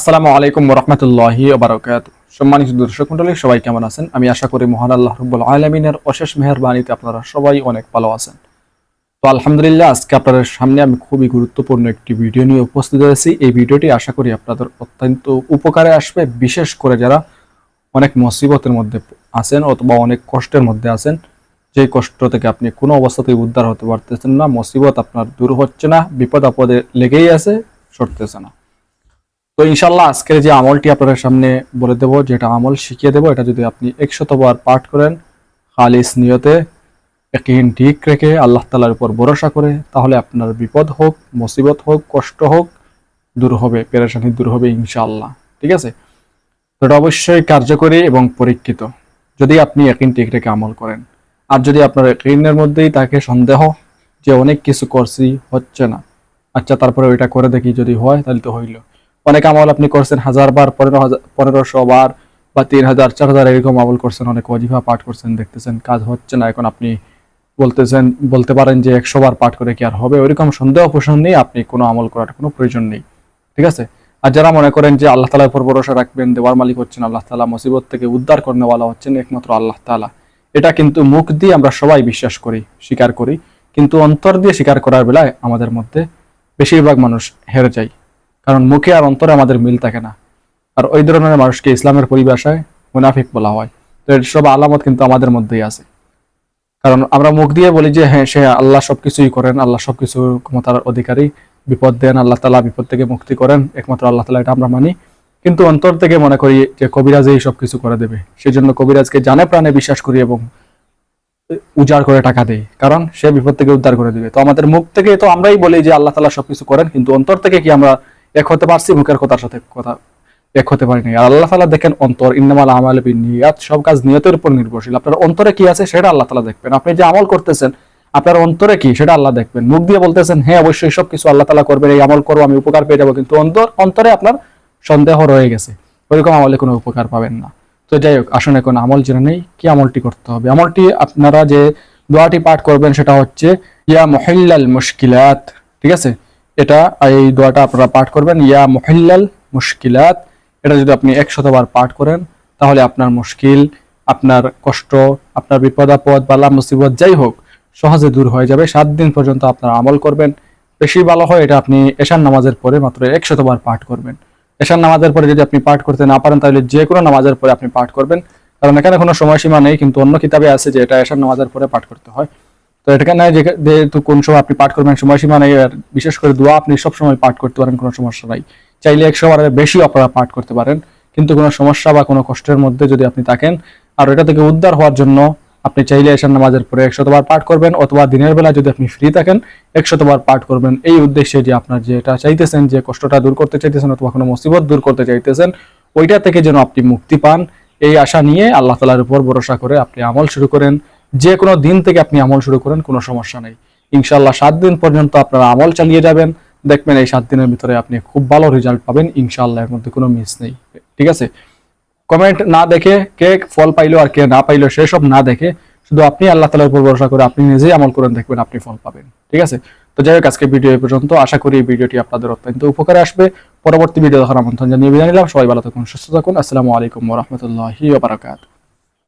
আসসালামু আলাইকুম রহমতুল্লাহি বারকাত সম্মানিত দর্শক মন্ডলী সবাই কেমন আছেন? আমি আশা করি মহান আল্লাহ রব্বুল আলমিনের অশেষ মেহরবানিতে আপনারা সবাই অনেক ভালো আছেন। তো আলহামদুলিল্লাহ, আজকে আপনাদের সামনে আমি খুবই গুরুত্বপূর্ণ একটি ভিডিও নিয়ে উপস্থিত হয়েছি। এই ভিডিওটি আশা করি আপনাদের অত্যন্ত উপকারে আসবে। বিশেষ করে যারা অনেক মুসিবতের মধ্যে আছেন অথবা অনেক কষ্টের মধ্যে আছেন, যে কষ্ট থেকে আপনি কোনো অবস্থাতেই উদ্ধার হতে পারতেছেন না, মুসিবত আপনার দূর হচ্ছে না, বিপদ আপদে লেগেই আছে, সরতেছে না। তো ইনশাল্লাহ আজকের যে আমলটি আপনাদের সামনে বলে দেবো, যেটা আমল শিখিয়ে দেবো, এটা যদি আপনি একশতবার পাঠ করেন, খালিস নিয়তে একদিন ঠিক রেখে আল্লাহ তালার উপর ভরসা করে, তাহলে আপনার বিপদ হোক, মুসিবত হোক, কষ্ট হোক, দূর হবে, পেরেশানি দূর হবে ইনশাআল্লাহ। ঠিক আছে? তো এটা অবশ্যই কার্যকরী এবং পরীক্ষিত, যদি আপনি একদিন ঠিক রেখে আমল করেন। আর যদি আপনার একদিনের মধ্যেই তাকে সন্দেহ যে অনেক কিছু করছি, হচ্ছে না আচ্ছা তারপরে ওইটা করে দেখি যদি হয়, তাহলে তো হইল। অনেক আমল আপনি করছেন হাজার বার পনেরো হাজার পনেরোশো বার বা তিন হাজার, চার হাজার এরকম আমল করছেন, অনেক অজিফা পাঠ করছেন, দেখতেছেন, কাজ হচ্ছে না, এখন আপনি বলতেছেন, বলতে পারেন যে একশো বার পাঠ করে কি আর হবে ওইরকম সন্দেহ পোষণ নেই আপনি কোনো আমল করার কোনো প্রয়োজন নেই, ঠিক আছে? আর যারা মনে করেন যে আল্লাহ তালার উপর ভরসা রাখবেন, দেওয়ার মালিক হচ্ছেন, আল্লাহ তালা মুসিবত থেকে উদ্ধার করেনেওয়ালা হচ্ছেন একমাত্র আল্লাহ তালা, এটা কিন্তু মুখ দিয়ে আমরা সবাই বিশ্বাস করি, স্বীকার করি, কিন্তু অন্তর দিয়ে স্বীকার করার বেলায় আমাদের মধ্যে বেশিরভাগ মানুষ হেরে যায়। কারণ মুখে আর অন্তরে আমাদের মিল থাকে না। আর ওই ধরনের মানুষকে ইসলামের পরিভাষায় মুনাফিক বলা হয়। তো এর সব আলামত কিন্তু আমাদের মধ্যেই আছে। কারণ আমরা মুখ দিয়ে বলি যে হ্যাঁ সে আল্লাহ সবকিছুই করেন, আল্লাহ সবকিছু ক্ষমতার অধিকারী, বিপদ দেন, আল্লাহ তালা বিপদ থেকে মুক্তি করেন, একমাত্র আল্লাহ তালা এটা আমরা মানি। কিন্তু অন্তর থেকে মনে করি যে, কবিরাজ এই সব কিছু করে দেবে। সেই জন্য কবিরাজকে জানে প্রাণে বিশ্বাস করি এবং উজাড় করে টাকা দেয় কারণ সে বিপদ থেকে উদ্ধার করে দিবে। তো আমাদের মুখ থেকে তো আমরাই বলি যে, আল্লাহ তালা সবকিছু করেন, কিন্তু অন্তর থেকে কি আমরা এক হতে পারছি মুখের কথার সাথে কথা এক হতে পারিনি আর আল্লাহ তালা দেখেন অন্তর, ইন্নামাল আমাল নিয়াত সব কাজ নিয়তের উপর নির্ভরশীল। আপনার অন্তরে কি আছে সেটা আল্লাহ তালা দেখবেন। আপনি যে আমল করতেছেন, আপনার অন্তরে কি সেটা আল্লাহ দেখবেন। মুখ দিয়ে বলতেছেন হ্যাঁ অবশ্যই সব কিছু আল্লাহ তালা করবেন, এই আমল করব আমি উপকার পেয়ে যাব। কিন্তু অন্তর, অন্তরে আপনার সন্দেহ রয়ে গেছে। ওইরকম আমলে কোনো উপকার পাবেন না। তো যাই হোক, আসুন এখন আমল জেনে নেই, কি আমলটি করতে হবে? আমলটি আপনারা যে দোয়াটি পাঠ করবেন সেটা হচ্ছে, ইয়া মহিল্লাল মুশকিলাত। ঠিক আছে? এটা এই দোয়াটা আপনারা পাঠ করবেন। ইয়া মহিল্লাল মুশকিলাত। এটা যদি আপনি একশতবার পাঠ করেন, তাহলে আপনার মুশকিল, আপনার কষ্ট, আপনার বিপদ আপদ বালা মুসিবত যাই হোক, সহজে দূর হয়ে যাবে। সাত দিন পর্যন্ত আপনারা আমল করবেন। বেশি ভালো হয় এটা আপনি এশার নামাজের পরে মাত্র একশতবার পাঠ করবেন। এশার নামাজের পরে যদি আপনি পাঠ করতে না পারেন, তাহলে যে কোনো নামাজের পরে আপনি পাঠ করবেন। কারণ এখানে কোনো সময়সীমা নেই, কিন্তু অন্য কিতাবে আছে যে এটা এশার নামাজের পরে পাঠ করতে হয়। তো এখানে যে- যেহেতু কোন সময় আপনি পাঠ করবেন, সময়সীমা নেই, আর বিশেষ করে দোয়া আপনি সব সময় পাঠ করতে পারেন, কোনো সমস্যা নাই। চাইলে একশো বারের বেশি আপনারা পাঠ করতে পারেন, কিন্তু কোনো সমস্যা বা কোনো কষ্টের মধ্যে যদি আপনি থাকেন, আর এটা থেকে উদ্ধার হওয়ার জন্য আপনি চাইলে এশার নামাজের পরে একশতবার পাঠ করবেন, অথবা দিনের বেলা যদি আপনি ফ্রি থাকেন, একশতবার পাঠ করবেন। এই উদ্দেশ্যে যে আপনার যেটা চাইতেছেন, যে কষ্টটা দূর করতে চাইতেছেন, অথবা কোনো মুসিবত দূর করতে চাইতেছেন, ওইটা থেকে যেন আপনি মুক্তি পান, এই আশা নিয়ে আল্লাহ তালার উপর ভরসা করে আপনি আমল শুরু করেন। যে কোনো দিন থেকে আপনি আমল শুরু করেন, কোনো সমস্যা নেই। ইনশাল্লাহ সাত দিন পর্যন্ত আপনারা আমল চালিয়ে যাবেন। দেখবেন এই সাত দিনের ভিতরে আপনি খুব ভালো রেজাল্ট পাবেন। ইনশাল্লাহ এর মধ্যে কোনো মিস নেই। ঠিক আছে? কমেন্ট না দেখে, কে ফল পাইলো আর কে না পাইলো সেসব না দেখে, শুধু আপনি আল্লাহ তালার উপর ভরসা করে আপনি নিজেই আমল করেন, দেখবেন আপনি ফল পাবেন। ঠিক আছে? তো যাই হোক আজকে ভিডিও পর্যন্ত। আশা করি এই ভিডিওটি আপনাদের অত্যন্ত উপকারে আসবে। পরবর্তী ভিডিও দেখার আমন্ত্রণ জানিয়ে বিদায় নিলাম। সবাই ভালো থাকুন, সুস্থ থাকুন। আসসালামু আলাইকুম রহমতুল্লাহি